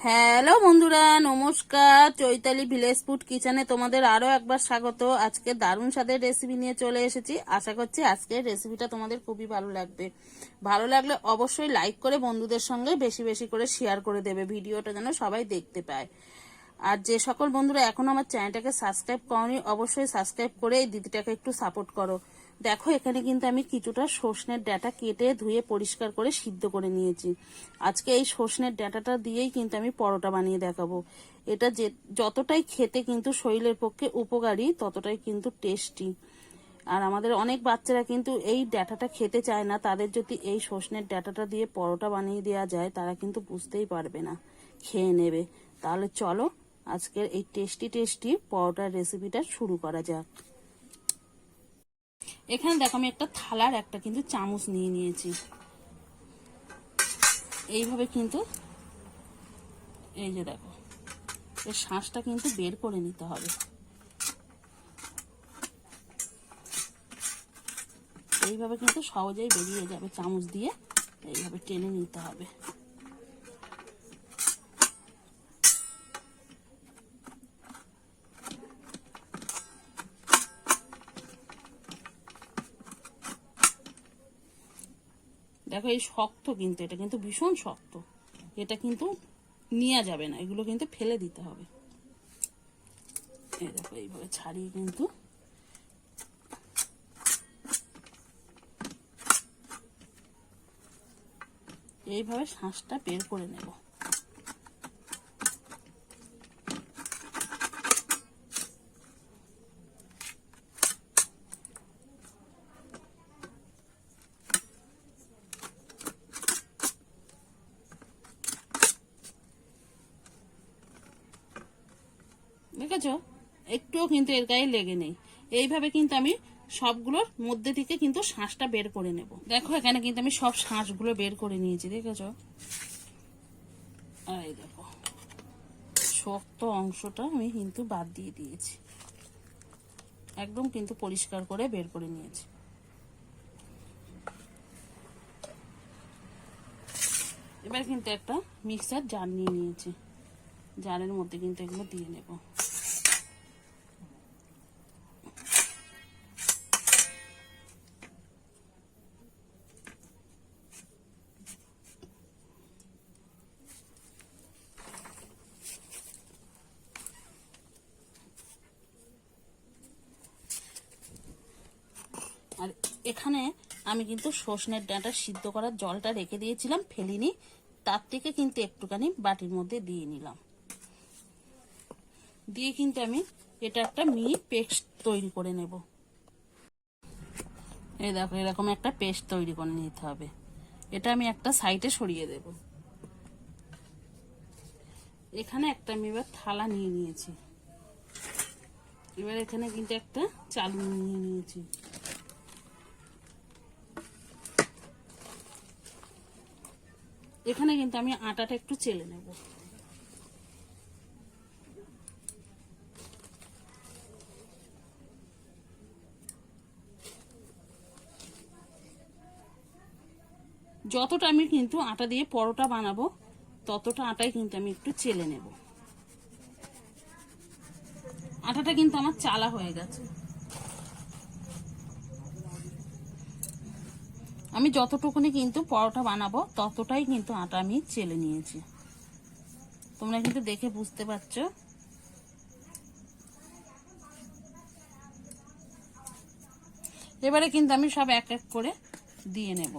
Hello বন্ধুরা, নমস্কার। Chaitali village food কিচেনে তোমাদের আরও একবার স্বাগত। আজকে দারুণ স্বাদের রেসিপি নিয়ে চলে এসেছি। আশা করছি আজকের রেসিপিটা তোমাদের খুবই ভালো লাগবে। ভালো লাগলে অবশ্যই লাইক করে বন্ধুদের সঙ্গে বেশি বেশি করে শেয়ার করে দেবে। ভিডিওটা যেন সবাই দেখতে পায়। আর যে সকল বন্ধুরা এখন আমার চ্যানেলটাকে সাবস্ক্রাইব করনি, অবশ্যই সাবস্ক্রাইব করে এই দিদিটাকে একটু সাপোর্ট করো। দেখো, এখানে কিন্তু আমি কিছুটা সর্ষণের ডাটা কেটে ধুয়ে পরিষ্কার করে সিদ্ধ করে নিয়েছি। আজকে এই সর্ষণের ডাটাটা দিয়েই কিন্তু আমি পরোটা বানিয়ে দেখাবো। এটা যে, যতটাই খেতে কিন্তু শরীরের পক্ষে উপকারী, ততটাই কিন্তু টেস্টি। আর আমাদের অনেক বাচ্চারা কিন্তু এই ডাটাটা খেতে চায় না, তাদের যদি এই সর্ষণের ডাটাটা দিয়ে পরোটা বানিয়ে দেওয়া যায়, তারা কিন্তু বুঝতেই পারবে না, খেয়ে নেবে। তাহলে চলো, আজকের এই টেস্টি টেস্টি পরোটার রেসিপিটা শুরু করা যাক। এখানে দেখো, আমি একটা থালার একটা কিন্তু চামচ নিয়ে নিয়েছি। এইভাবে কিন্তু এই যে দেখো, এর শাঁসটা কিন্তু বের করে নিতে হবে। এইভাবে কিন্তু সহজেই বেরিয়ে যাবে, চামচ দিয়ে এইভাবে টেনে নিতে হবে। দেখো এই শক্ত কিন্তু এটা কিন্তু ভীষণ শক্ত। এটা কিন্তু নেওয়া যাবে না, এগুলো কিন্তু ফেলে দিতে হবে। দেখো এইভাবে ছাড়িয়ে কিন্তু এইভাবে শাঁসটা বের করে নেব দেখেছ একটুও কিন্তু এর গায়ে লেগে নেই। এইভাবে কিন্তু আমি সবগুলোর মধ্যে থেকে কিন্তু শাঁসটা বের করে নেব। দেখো, এখানে কিন্তু আমি সব শাঁসগুলো বের করে নিয়েছি, দেখেছ? এই দেখো, শক্ত অংশটা আমি কিন্তু বাদ দিয়ে দিয়েছি। একদম কিন্তু পরিষ্কার করে বের করে নিয়েছি। এবার কিন্তু একটা মিক্সার জার নিয়ে নিয়েছি। জারের মধ্যে কিন্তু এগুলো দিয়ে নেব আর এখানে আমি কিন্তু সর্ষের ডাঁটা সিদ্ধ করার জলটা রেখে দিয়েছিলাম, ফেলিনি। তার থেকে কিন্তু একটুখানি বাটির মধ্যে দিয়ে নিলাম। দিয়ে কিন্তু আমি এটা একটা মিহি পেস্ট তৈরি করে নেব। এই দেখো, এরকম একটা পেস্ট তৈরি করে নিতে হবে। এটা আমি একটা সাইডে সরিয়ে দেব। এখানে একটা আমি এবার থালা নিয়ে নিয়েছি। এবার এখানে কিন্তু একটা চালু নিয়ে নিয়েছি। এখানে কিন্তু আমি আটাটা একটু চেলে নেব। যতটা আমি কিন্তু আটা দিয়ে পরোটা বানাবো, ততটা আটাই কিন্তু আমি একটু চেলে নেব। আটাটা কিন্তু আমার চালা হয়ে গেছে। আমি যতটুকুনি কিন্তু পরোটা বানাবো, ততটাই কিন্তু আটা আমি চেলে নিয়েছি। তোমরা কিন্তু দেখে বুঝতে পারছ। এবারে কিন্তু আমি সব এক এক করে দিয়ে নেব।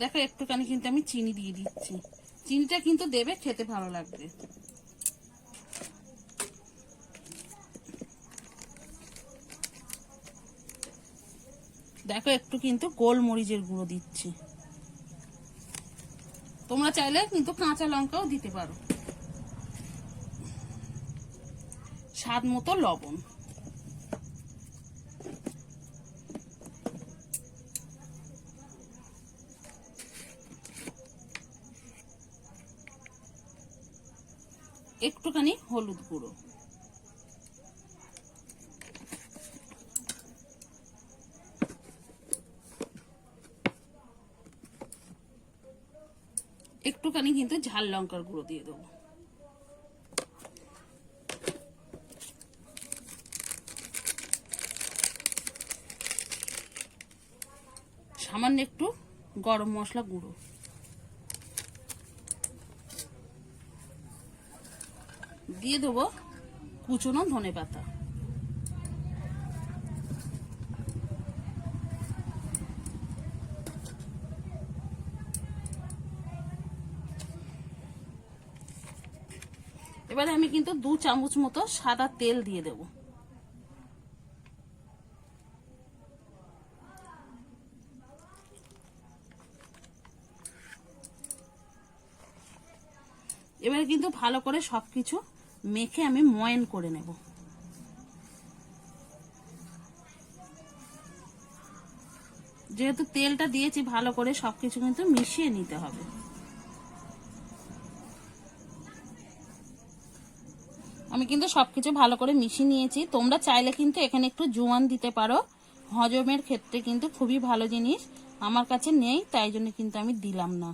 দেখো, একটুখানি কিন্তু আমি চিনি দিয়ে দিচ্ছি। চিনিটা কিন্তু দেবে, খেতে ভালো লাগবে। দেখো, একটু কিন্তু গোলমরিচের গুঁড়ো দিচ্ছি। তোমরা চাইলে কিন্তু কাঁচা লঙ্কাও দিতে পারো। স্বাদ মতো লবণ। একটুখানি হলুদ গুঁড়ো। একটুখানি কিন্তু ঝাল লঙ্কার গুঁড়ো দিয়ে দেবো। সামান্য একটু গরম মশলা গুঁড়ো। দিয়ে দেবো কুচনো ধনে পাতা এবারে আমি কিন্তু দু চামচ মতো সাদা তেল দিয়ে দেব। এবারে কিন্তু ভালো করে সবকিছু মেখে আমি ময়ন করে নেব। যেহেতু তেলটা দিয়েছি, ভালো করে সবকিছু কিন্তু মিশিয়ে নিতে হবে। আমি কিন্তু সবকিছু ভালো করে মিশিয়ে নিয়েছি। তোমরা চাইলে কিন্তু এখানে একটু জোয়ান দিতে পারো। হজমের ক্ষেত্রে কিন্তু খুবই ভালো জিনিস। আমার কাছে নেই, তাই জন্য কিন্তু আমি দিলাম না।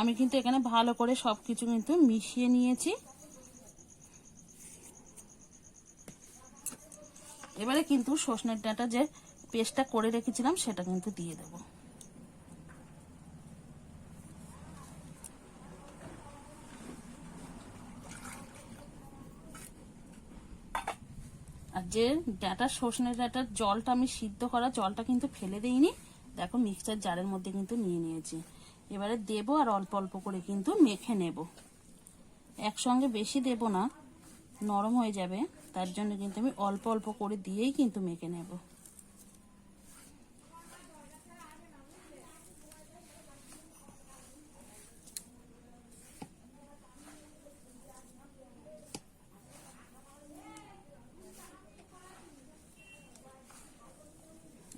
আমি কিন্তু এখানে ভালো করে সবকিছু কিন্তু মিশিয়ে নিয়েছি। এবারে কিন্তু সজনের ডাঁটা যে পেস্টটা করে রেখেছিলাম, সেটা কিন্তু দিয়ে দেবো আর যে ডাটা সজনে ডাটার জলটা আমি সিদ্ধ করা জলটা কিন্তু ফেলে দিইনি। দেখো মিক্সচার জারের মধ্যে কিন্তু নিয়ে নিয়েছি। এবারে দেব আর অল্প অল্প করে কিন্তু মেখে নেব। একসঙ্গে বেশি দেব না, নরম হয়ে যাবে, তার জন্য কিন্তু আমি অল্প অল্প করে দিয়েই কিন্তু মেখে নেব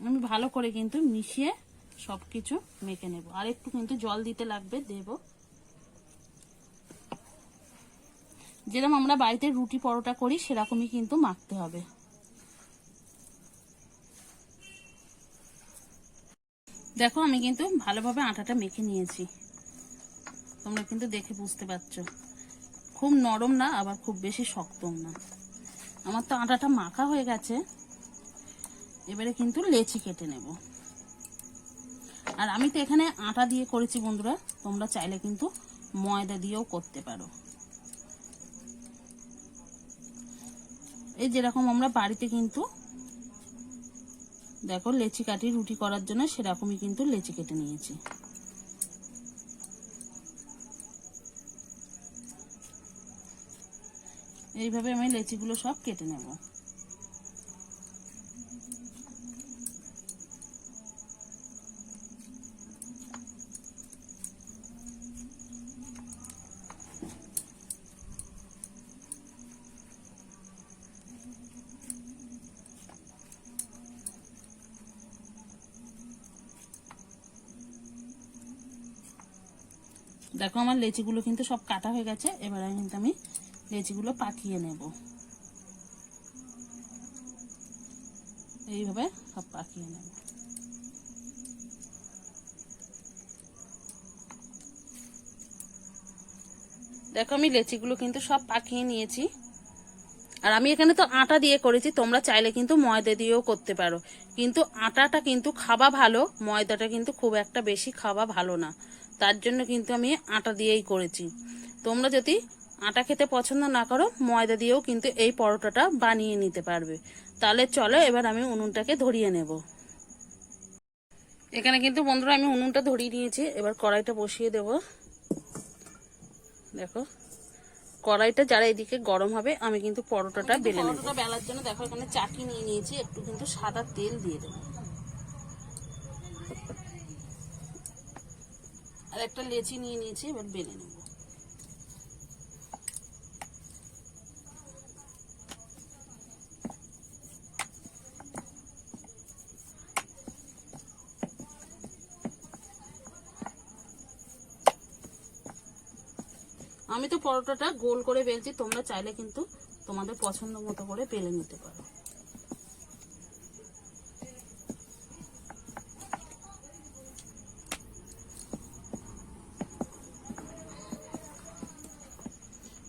আমি ভালো করে কিন্তু মিশিয়ে সব কিছু মেখে নেব। আর একটু কিন্তু জল দিতে লাগবে, দেব। যেরকম আমরা বাড়িতে রুটি পরোটা করি, সেরকমই কিন্তু মাখতে হবে। দেখো, আমি কিন্তু ভালোভাবে আটাটা মেখে নিয়েছি। তোমরা কিন্তু দেখে বুঝতে পারছ। খুব নরম না, আবার খুব বেশি শক্তও না। আমার তো আটাটা মাখা হয়ে গেছে। এবারে কিন্তু লেচি কেটে নেব। আর আমি তো এখানে আটা দিয়ে করেছি বন্ধুরা, তোমরা চাইলে কিন্তু ময়দা দিয়েও করতে পারো। এই যেরকম আমরা বাড়িতে কিন্তু, দেখো লেচি কাটি রুটি করার জন্য সেরকমই কিন্তু লেচি কেটে নিয়েছি। এইভাবে আমি লেচিগুলো সব কেটে নেব। দেখো আমার লেচিগুলো কিন্তু সব কাটা হয়ে গেছে, এবারে কিন্তু আমি লেচিগুলো পাকিয়ে নেব। এইভাবে সব পাকিয়ে নেব। দেখো আমি লেচিগুলো কিন্তু সব পাকিয়ে নিয়েছি। আর আমি এখানে তো আটা দিয়ে করেছি, তোমরা চাইলে কিন্তু ময়দা দিয়েও করতে পারো। কিন্তু আটাটা কিন্তু খাওয়া ভালো, ময়দাটা কিন্তু খুব একটা বেশি খাওয়া ভালো না। তার জন্য কিন্তু আমি আটা দিয়েই করেছি। তোমরা যদি আটা খেতে পছন্দ না করো ময়দা দিয়েও কিন্তু এই পরোটাটা বানিয়ে নিতে পারবে। তাহলে চলো এবার আমি উনুনটাকে ধরিয়ে নেব। এখানে কিন্তু বন্ধুরা আমি উনুনটা ধরিয়ে নিয়েছি। এবার কড়াইটা বসিয়ে দেব। দেখো কড়াইটা যারা এদিকে গরম হবে আমি কিন্তু পরোটাটা বেলে নেব। পরোটা বেলার জন্য দেখো এখানে চাকি নিয়ে নিয়েছি একটু কিন্তু সাদা তেল দিয়ে দেবো। আর একটা লেচি নিয়ে নিয়েছি, এবার বেলে নেব। আমি তো পরোটাটা গোল করে বেলছি, তোমরা চাইলে কিন্তু তোমাদের পছন্দ মতো করে বেলে নিতে পারো।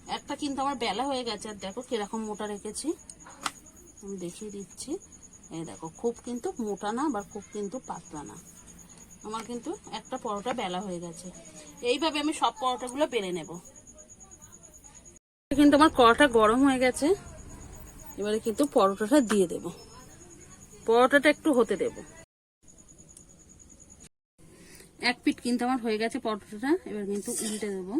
একটা কিন্তু আমার বেলা হয়ে গেছে, আর দেখো কীরকম মোটা রেখেছি। আমি দেখিয়ে দিচ্ছি। এই দেখো, খুব কিন্তু মোটা না, আবার খুব কিন্তু পাতলা না। আমার কিন্তু একটা পরোটা বেলা হয়ে গেছে। এইভাবে আমি সব পরোটাগুলো বেলে নেব। কিন্তু আমার কড়াটা গরম হয়ে গেছে। এবারে কিন্তু পরোটাটা দিয়ে দেব। পরোটাটা একটু হতে দেব। এক পিট কিন্তু আমার হয়ে গেছে পরোটাটা। এবার কিন্তু উল্টে দেবো।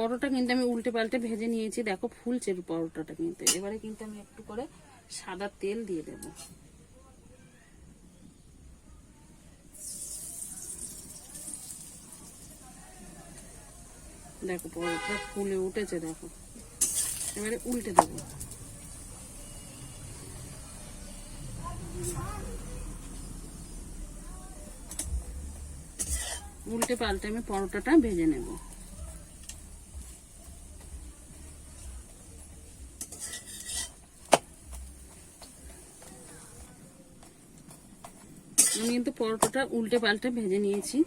পরোটা কিন্তু আমি উল্টে পাল্টে ভেজে নিয়েছি। দেখো ফুলছে পরোটাটা কিন্তু। এবারে কিন্তু আমি একটু করে সাদা তেল দিয়ে দেব। দেখো পরোটা ফুলে উঠেছে, দেখো। এবারে উল্টে দেবো। উল্টে পাল্টে আমি পরোটাটা ভেজে নেব। আমি কিন্তু পরোটাটা উল্টে পাল্টে ভেজে নিয়েছি।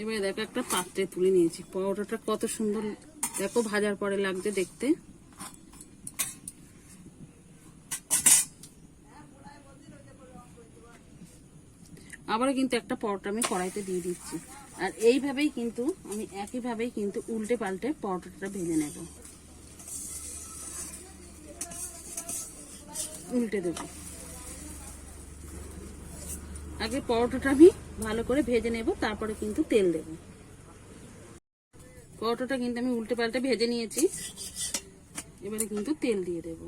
এবারে দেখো একটা পাত্রে তুলে নিয়েছি। পরোটাটা কত সুন্দর, দেখো ভাজার পরে লাগছে দেখতে। আবারও কিন্তু একটা পরোটা আমি কড়াইতে দিয়ে দিচ্ছি। আর এইভাবেই কিন্তু, আমি একইভাবেই কিন্তু উল্টে পাল্টে পরোটাটা ভেজে নেব। উল্টে দেব। আগে পরোটাটা আমি ভালো করে ভেজে নেব, তারপরে কিন্তু তেল দেব। পরোটাটা কিন্তু আমি উল্টে পাল্টে ভেজে নিয়েছি। এবারে কিন্তু তেল দিয়ে দেব।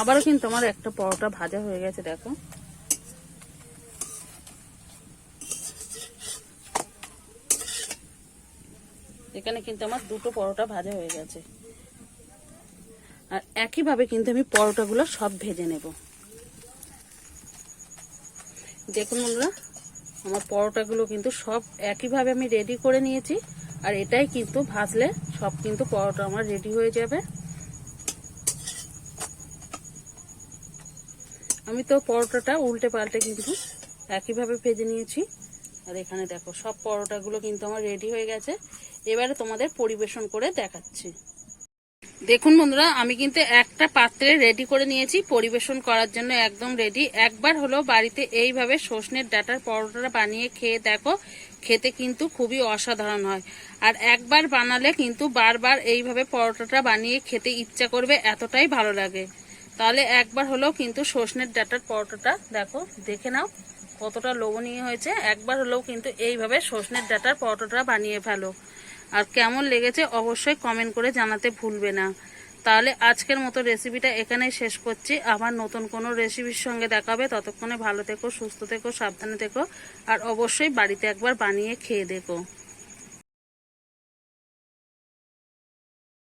আবারও কিন্তু আমার একটা পরোটা ভাজা হয়ে গেছে, দেখো। এখানে কিন্তু আমার দুটো পরোটা ভাজা হয়ে গেছে। আর একইভাবে কিন্তু আমি পরোটাগুলো সব ভেজে নেব। দেখুন বন্ধুরা, আমার পরোটাগুলো কিন্তু সব একইভাবে আমি রেডি করে নিয়েছি, আর এটাই কিন্তু ভাজলে সব কিন্তু পরোটা আমার রেডি হয়ে যাবে। আমি তো পরোটাটা উল্টে পাল্টে কিন্তু একইভাবে ভেজে নিয়েছি। আর এখানে দেখো, সব পরোটাগুলো কিন্তু আমার রেডি হয়ে গেছে। এবারে তোমাদের পরিবেশন করে দেখাচ্ছি। দেখুন বন্ধুরা, আমি কিন্তু একটা পাত্রে রেডি করে নিয়েছি। পরিবেশন করার জন্য একদম রেডি একবার হলো বাড়িতে এইভাবে সর্ষের ডাটার পরোটাটা বানিয়ে খেয়ে দেখো, খেতে কিন্তু খুবই অসাধারণ হয়। আর একবার বানালে কিন্তু বারবার এইভাবে পরোটাটা বানিয়ে খেতে ইচ্ছা করবে, এতটাই ভালো লাগে। তাহলে একবার হলেও কিন্তু সর্ষের ডাটার পরোটাটা দেখো, দেখে নাও কতটা লোভনীয় হয়েছে। একবার হলেও কিন্তু এইভাবে সর্ষের ডাটার পরোটাটা বানিয়ে ফেলো। আর কেমন লেগেছে অবশ্যই কমেন্ট করে জানাতে ভুলবে না। তাহলে আজকের মতো রেসিপিটা এখানেই শেষ করছি। আবার নতুন কোনো রেসিপির সঙ্গে দেখাবে ততক্ষণে ভালো থেকো, সুস্থ থেকো, সাবধানে থেকো। আর অবশ্যই বাড়িতে একবার বানিয়ে খেয়ে দেখো।